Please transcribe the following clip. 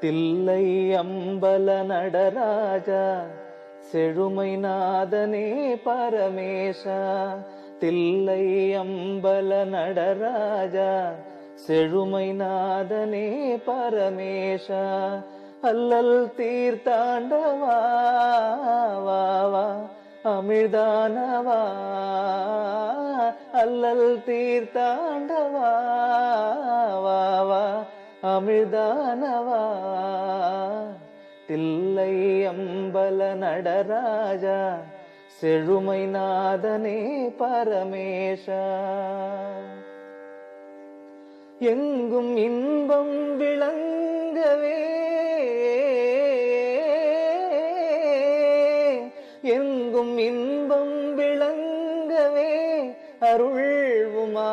தில்லை அம்பல நடராஜா செழுமை நாதனே பரமேஷா. தில்லை அம்பல நடராஜா செழுமை நாதனே பரமேஷா. அல்லல் தீர்த்தாண்டவா வா வா அமிர்தானவா அல்லல் தீர்த்தாண்டவா வா வா தில்லை அம்பல நடராஜா செழுமை நாதனே பரமேஷா. எங்கும் இன்பம் விளங்கவே எங்கும் இன்பம் Era o irmão.